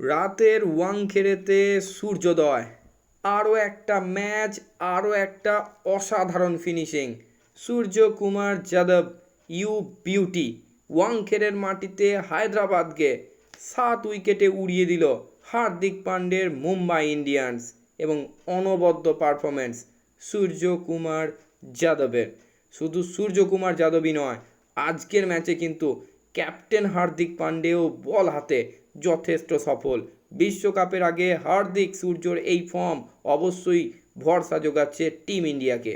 রাতের ওয়াংখেড়েতে সূর্যোদয়। আরও একটা ম্যাচ, আরও একটা অসাধারণ finishing. Suryakumar Yadav, you beauty ওয়াংখেড়ের মাটিতে হায়দ্রাবাদকে সাত উইকেটে উড়িয়ে দিল হার্দিক পান্ডের মুম্বাই ইন্ডিয়ান্স এবং অনবদ্য পারফরমেন্স সূর্যকুমার যাদবের। শুধু সূর্যকুমার যাদবই নয়, আজকের ম্যাচে কিন্তু ক্যাপ্টেন হার্দিক পান্ডেও বল হাতে যথেষ্ট সফল। বিশ্বকাপের আগে হার্দিক সূর্যর এই ফর্ম অবশ্যই ভরসা যোগাচ্ছে টিম ইন্ডিয়াকে।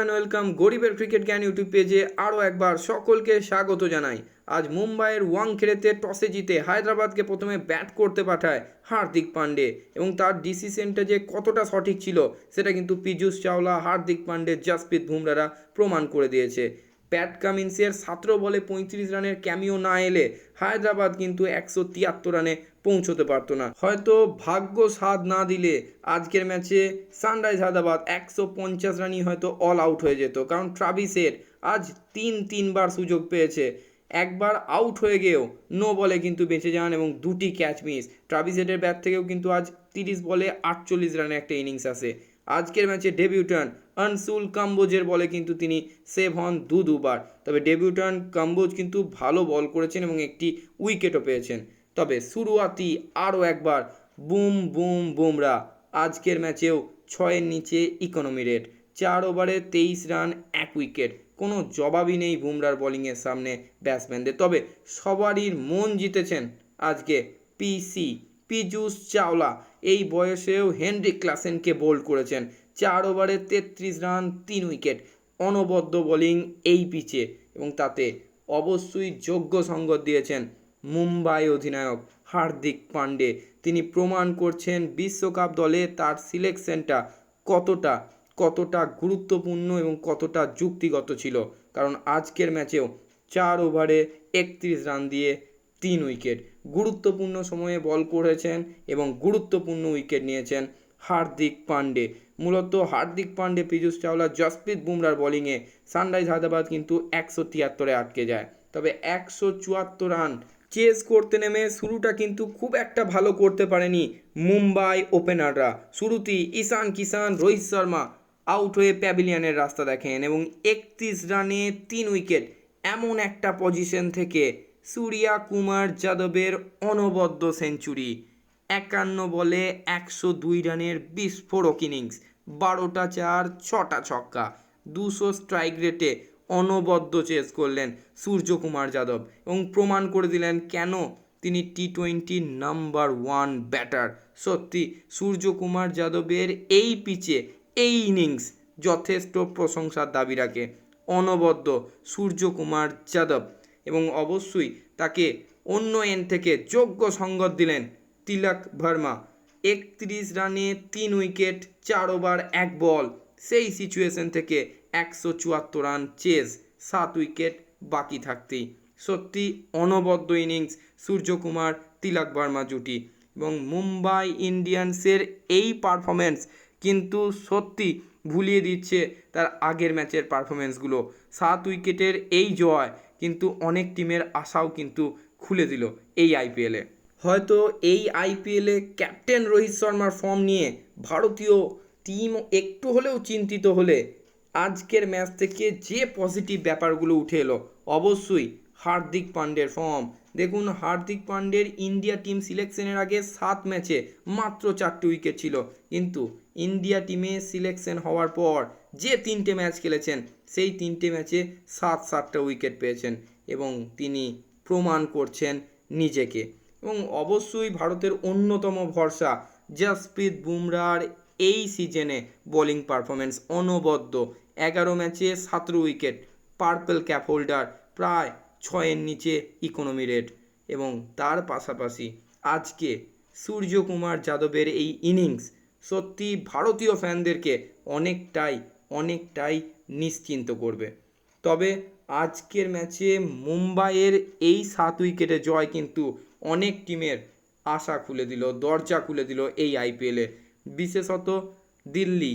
অ্যান্ড ওয়েলকাম গরিবের ক্রিকেট জ্ঞান ইউটিউব পেজে আরও একবার সকলকে স্বাগত জানাই। আজ মুম্বাইয়ের ওয়াং খেড়েতে টসে জিতে হায়দ্রাবাদকে প্রথমে ব্যাট করতে পাঠায় হার্দিক পান্ডে এবং তার ডিসিশনটা যে কতটা সঠিক ছিল, সেটা কিন্তু পীযূষ চাওলা, হার্দিক পান্ডে, জাসপ্রীত বুমরারা প্রমাণ করে দিয়েছে। প্যাট কামিন্সের সতেরো বলে পঁয়ত্রিশ রানের ক্যামিও না এলে হায়দ্রাবাদ কিন্তু একশো তিয়াত্তর রানে পৌঁছতে পারতো না। হয়তো ভাগ্য সাথ না দিলে আজকের ম্যাচে সানরাইজ হায়দ্রাবাদ একশো পঞ্চাশ রানই হয়তো অল আউট হয়ে যেত। কারণ ট্রাভিসের আজ তিন তিনবার সুযোগ পেয়েছে। একবার আউট হয়ে গিয়েও নো বলে কিন্তু বেঁচে যান এবং দুটি ক্যাচ মিস ট্রাভিসেটের ব্যাট থেকেও কিন্তু আজ তিরিশ বলে আটচল্লিশ রানে একটা ইনিংস আসে। আজকের ম্যাচে ডেবিউটান আনসুল কাম্বোজের বলে কিন্তু তিনি সেভ হন দু দুবার। তবে ডেবিউটান কাম্বোজ কিন্তু ভালো বল করেছেন এবং একটি উইকেটও পেয়েছেন। তবে শুরুয়াতি আরও একবার বুম বুম বুমরা আজকের ম্যাচেও ছয়ের নিচে ইকোনমি রেট চার ওভারে তেইশ রান, এক উইকেট। কোনো জবাবই নেই বুমরার বোলিংয়ের সামনে ব্যাটসম্যানদের। তবে সবারই মন জিতেছেন আজকে পিসি পিজুস চাওলা। এই বয়সেও হেনরিক ক্লাসেনকে বোল্ড করেছেন। চার ওভারে তেত্রিশ রান, তিন উইকেট। অনবদ্য বোলিং এই পিচে এবং তাতে অবশ্যই যোগ্য সঙ্গত দিয়েছেন মুম্বাই অধিনায়ক হার্দিক পান্ডে। তিনি প্রমাণ করছেন বিশ্বকাপ দলে তার সিলেকশনটা কতটা কতটা গুরুত্বপূর্ণ এবং কতটা যুক্তিগত ছিল। কারণ আজকের ম্যাচেও চার ওভারে একত্রিশ রান দিয়ে তিন উইকেট। গুরুত্বপূর্ণ সময়ে বল করেছেন এবং গুরুত্বপূর্ণ উইকেট নিয়েছেন হার্দিক পান্ডে। মূলত হার্দিক পান্ডে, পীযূষ চাওলা, জসপ্রীত বুমরার বোলিংয়ে সানরাইজ হায়দ্রাবাদ কিন্তু একশো তিয়াত্তরে আটকে যায়। তবে একশো চুয়াত্তর রান চেস করতে নেমে শুরুটা কিন্তু খুব একটা ভালো করতে পারেনি মুম্বাই ওপেনাররা। শুরুতেই ঈশান কিষান, রোহিত শর্মা আউট হয়ে প্যাভিলিয়নের রাস্তা দেখেন এবং একত্রিশ রানে তিন উইকেট এমন একটা পজিশন থেকে সূর্যা কুমার যাদবের অনবদ্য সেঞ্চুরি। একান্ন বলে একশো দুই রানের বিস্ফোরক ইনিংস, বারোটা চার, ছটা ছক্কা। দুশো স্ট্রাইক রেটে অনবদ্য চেস করলেন সূর্যকুমার যাদব এবং প্রমাণ করে দিলেন কেন তিনি T twenty number one batter. সত্যি, সূর্যকুমার যাদবের এই পিচে এই ইনিংস যথেষ্ট প্রশংসার দাবি রাখে। অনবদ্য সূর্যকুমার যাদব এবং অবশ্যই তাকে অন্য এন থেকে যোগ্য সঙ্গত দিলেন তিলক ভার্মা। একত্রিশ রানে তিন উইকেট চার ওভার এক বল সেই সিচুয়েশন থেকে একশো চুয়াত্তর রান চেস সাত উইকেট বাকি থাকতেই। সত্যি অনবদ্য ইনিংস সূর্যকুমার, তিলক ভার্মা জুটি। এবং মুম্বাই ইন্ডিয়ান্সের এই পারফরমেন্স কিন্তু সত্যি ভুলিয়ে দিচ্ছে তার আগের ম্যাচের পারফরমেন্সগুলো সাত উইকেটের এই জয় কিন্তু অনেক টিমের আশাও কিন্তু খুলে দিল এই আইপিএলে হয়তো এই আইপিএলে ক্যাপ্টেন রোহিত শর্মার ফর্ম নিয়ে ভারতীয় টিম একটু হলেও চিন্তিত হলে আজকের ম্যাচ থেকে যে পজিটিভ ব্যাপারগুলো উঠে এলো, অবশ্যই হার্দিক পান্ডের ফর্ম। দেখুন, হার্দিক পান্ডের ইন্ডিয়া টিম সিলেকশনের আগে সাত ম্যাচে মাত্র চারটে উইকেট ছিল। কিন্তু ইন্ডিয়া টিমে সিলেকশন হওয়ার পর যে তিনটে ম্যাচ খেলেছেন, সেই তিনটে ম্যাচে সাত সাতটা উইকেট পেয়েছেন এবং তিনি প্রমাণ করছেন নিজেকে। এবং অবশ্যই ভারতের অন্যতম ভরসা জাসপ্রীত বুমরার এই সিজনে বোলিং পারফরমেন্স অনবদ্য। এগারো ম্যাচে সতেরো উইকেট, পার্পল ক্যাপ হোল্ডার প্রায় ছয়ের নিচে ইকোনমি রেট এবং তার পাশাপাশি আজকে সূর্যকুমার যাদবের এই ইনিংস সত্যি ভারতীয় ফ্যানদেরকে অনেকটাই অনেকটাই নিশ্চিন্ত করবে। তবে আজকের ম্যাচে মুম্বাইয়ের এই সাত উইকেটে জয় কিন্তু অনেক টিমের আশা খুলে দিল, দরজা খুলে দিল এই আইপিএলে বিশেষত দিল্লি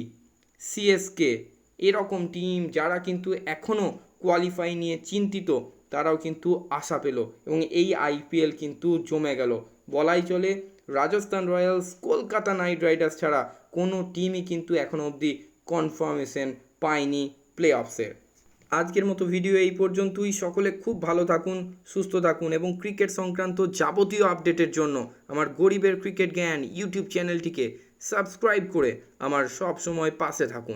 সিএসকে এরকম টিম যারা কিন্তু এখনও কোয়ালিফাই নিয়ে চিন্তিত তারাও কিন্তু আশা পেল এবং এই আইপিএল কিন্তু জমে গেল। বলাই চলে, Rajasthan Royals, Kolkata Knight Riders ছাড়া কোনো টিমই কিন্তু এখনও অবধি কনফার্মেশন পায়নি প্লে অফসের আজকের মতো ভিডিও এই পর্যন্তই। সকলে খুব ভালো থাকুন, সুস্থ থাকুন এবং ক্রিকেট সংক্রান্ত যাবতীয় আপডেটের জন্য আমার গরিবের ক্রিকেট জ্ঞান ইউটিউব চ্যানেলটিকে সাবস্ক্রাইব করে আমার সব সময় পাশে থাকুন।